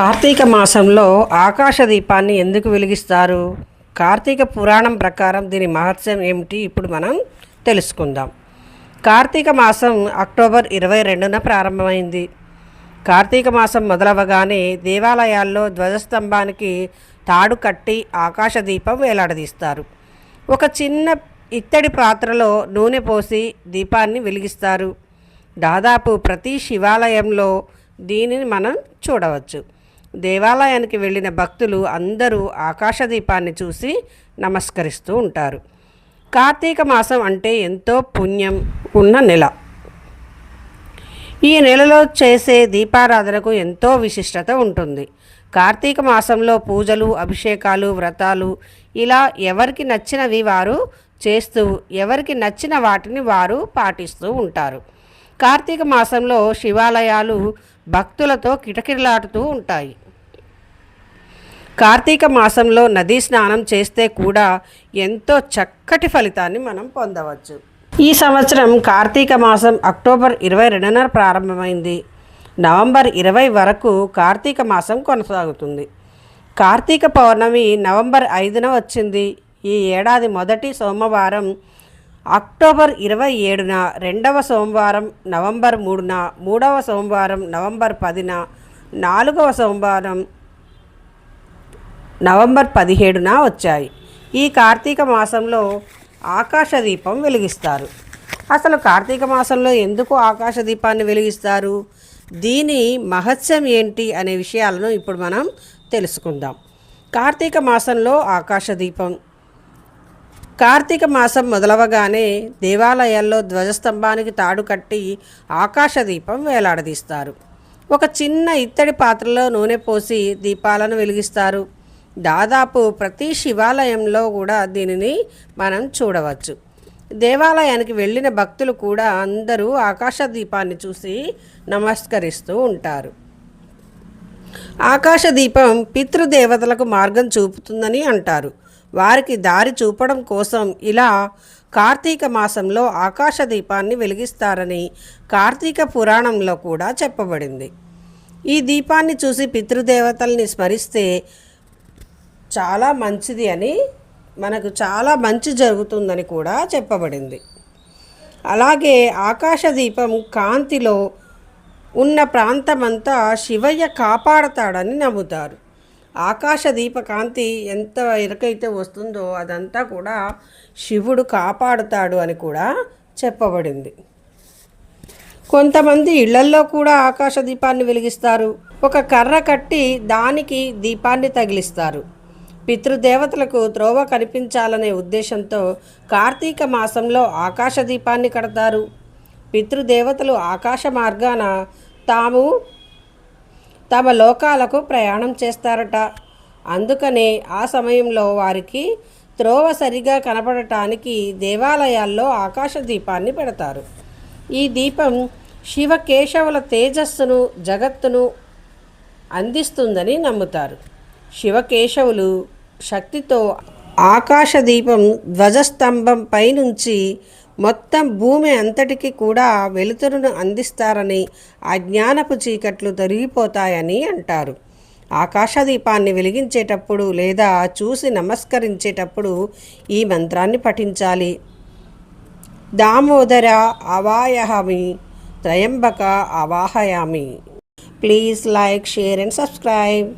కార్తీక మాసంలో ఆకాశ దీపాన్ని ఎందుకు వెలిగిస్తారు? కార్తీక పురాణం ప్రకారం దీని మహత్యం ఏమిటి? ఇప్పుడు మనం తెలుసుకుందాం. కార్తీక మాసం అక్టోబర్ ఇరవై రెండున ప్రారంభమైంది. కార్తీక మాసం మొదలవగానే దేవాలయాల్లో ధ్వజస్తంభానికి తాడు కట్టి ఆకాశ దీపం వేలాడదీస్తారు. ఒక చిన్న ఇత్తడి పాత్రలో నూనె పోసి దీపాన్ని వెలిగిస్తారు. దాదాపు ప్రతి శివాలయంలో దీనిని మనం చూడవచ్చు. దేవాలయానికి వెళ్ళిన భక్తులు అందరూ ఆకాశదీపాన్ని చూసి నమస్కరిస్తూ ఉంటారు. కార్తీక మాసం అంటే ఎంతో పుణ్యం ఉన్న నెల. ఈ నెలలో చేసే దీపారాధనకు ఎంతో విశిష్టత ఉంటుంది. కార్తీక మాసంలో పూజలు అభిషేకాలు వ్రతాలు ఇలా ఎవరికి నచ్చినవి వారు చేస్తూ ఎవరికి నచ్చిన వాటిని వారు పాటిస్తూ ఉంటారు. కార్తీక మాసంలో శివాలయాలు భక్తులతో కిటకిరలాడుతూ ఉంటాయి. కార్తీక మాసంలో నదీ స్నానం చేస్తే కూడా ఎంతో చక్కటి ఫలితాన్ని మనం పొందవచ్చు. ఈ సంవత్సరం కార్తీక మాసం అక్టోబర్ ఇరవై రెండున ప్రారంభమైంది. నవంబర్ ఇరవై వరకు కార్తీక మాసం కొనసాగుతుంది. కార్తీక పౌర్ణమి నవంబర్ ఐదున వచ్చింది. ఈ ఏడాది మొదటి సోమవారం అక్టోబర్ ఇరవై ఏడున రెండవ సోమవారం నవంబర్ మూడున మూడవ సోమవారం నవంబర్ పదిన నాలుగవ సోమవారం నవంబర్ పదిహేడున వచ్చాయి. ఈ కార్తీక మాసంలో ఆకాశ దీపం వెలిగిస్తారు. అసలు కార్తీక మాసంలో ఎందుకు ఆకాశ దీపాన్ని వెలిగిస్తారు? దీని మహత్యం ఏంటి అనే విషయాలను ఇప్పుడు మనం తెలుసుకుందాం. కార్తీక మాసంలో ఆకాశ దీపం కార్తీక మాసం మొదలవగానే దేవాలయాల్లో ధ్వజస్తంభానికి తాడు కట్టి ఆకాశ దీపం వేలాడదీస్తారు. ఒక చిన్న ఇత్తడి పాత్రలో నూనె పోసి దీపాలను వెలిగిస్తారు. దాదాపు ప్రతి శివాలయంలో కూడా దీనిని మనం చూడవచ్చు. దేవాలయానికి వెళ్ళిన భక్తులు కూడా అందరూ ఆకాశ దీపాన్ని చూసి నమస్కరిస్తూ ఉంటారు. ఆకాశ దీపం పితృదేవతలకు మార్గం చూపుతుందని అంటారు. వారికి దారి చూపడం కోసం ఇలా కార్తీక మాసంలో ఆకాశ దీపాన్ని వెలిగిస్తారని కార్తీక పురాణంలో కూడా చెప్పబడింది. ఈ దీపాన్ని చూసి పితృదేవతల్ని స్మరిస్తే చాలా మంచిది అని మనకు చాలా మంచి జరుగుతుందని కూడా చెప్పబడింది. అలాగే ఆకాశ దీపం కాంతిలో ఉన్న ప్రాంతమంతా శివయ్య కాపాడతాడని నమ్ముతారు. ఆకాశ కాంతి ఎంత ఇరకైతే వస్తుందో అదంతా కూడా శివుడు కాపాడుతాడు అని కూడా చెప్పబడింది. కొంతమంది ఇళ్ళల్లో కూడా ఆకాశ దీపాన్ని వెలిగిస్తారు. ఒక కర్ర కట్టి దానికి దీపాన్ని తగిలిస్తారు. పితృదేవతలకు త్రోవ కనిపించాలనే ఉద్దేశంతో కార్తీక మాసంలో ఆకాశ దీపాన్ని కడతారు. పితృదేవతలు ఆకాశ మార్గాన తాము తమ లోకాలకు ప్రయాణం చేస్తారట. అందుకనే ఆ సమయంలో వారికి త్రోవ సరిగా కనపడటానికి దేవాలయాల్లో ఆకాశ దీపాన్ని పెడతారు. ఈ దీపం శివకేశవుల తేజస్సును జగత్తును అందిస్తుందని నమ్ముతారు. శివకేశవులు శక్తితో ఆకాశ దీపం ధ్వజస్తంభం పైనుంచి మొత్తం భూమి అంతటికి కూడా వెలుతురును అందిస్తారని అజ్ఞానపు చీకట్లు తొలగిపోతాయని అంటారు. ఆకాశ దీపాన్ని వెలిగించేటప్పుడు లేదా చూసి నమస్కరించేటప్పుడు ఈ మంత్రాన్ని పఠించాలి. దామోదర అవాయహమి Tryambaka అవాహయామి please like share and subscribe.